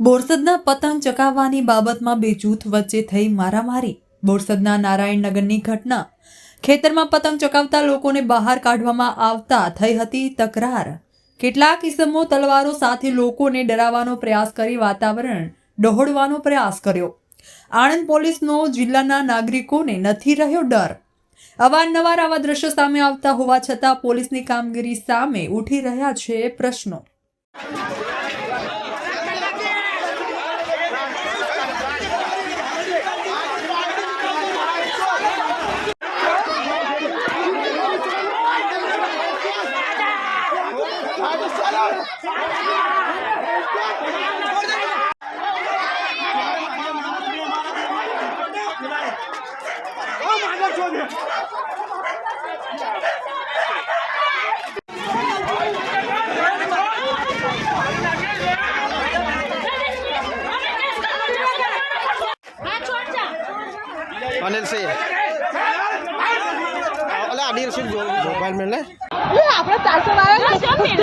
બોરસદના પતંગ ચકાવવાની બાબતમાં બે જૂથ વચ્ચે થઈ મારામારી. બોરસદના નારાયણનગરની ઘટના. ખેતરમાં પતંગ ચકાવતા લોકોને બહાર કાઢવામાં આવતા થઈ હતી તકરાર. કેટલાક ઇસમો તલવારો સાથે લોકોને ડરાવવાનો પ્રયાસ કરી વાતાવરણ ડહોળવાનો પ્રયાસ કર્યો. આણંદ પોલીસનો જિલ્લાના નાગરિકોને નથી રહ્યો ડર. અવારનવાર આવા દ્રશ્યો સામે આવતા હોવા છતાં પોલીસની કામગીરી સામે ઉઠી રહ્યા છે પ્રશ્નો. અનિલ સિંહ અલે અનિલ સિંહ જો મોબાઈલ મેં લે આપણે ચારસો વાળા જો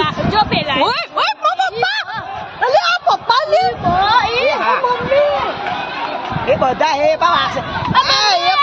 પેલા ઓય ઓય મારા પપ્પા અલે આ પપ્પા ને મમ્મી એ બધા એ બા વાસે એ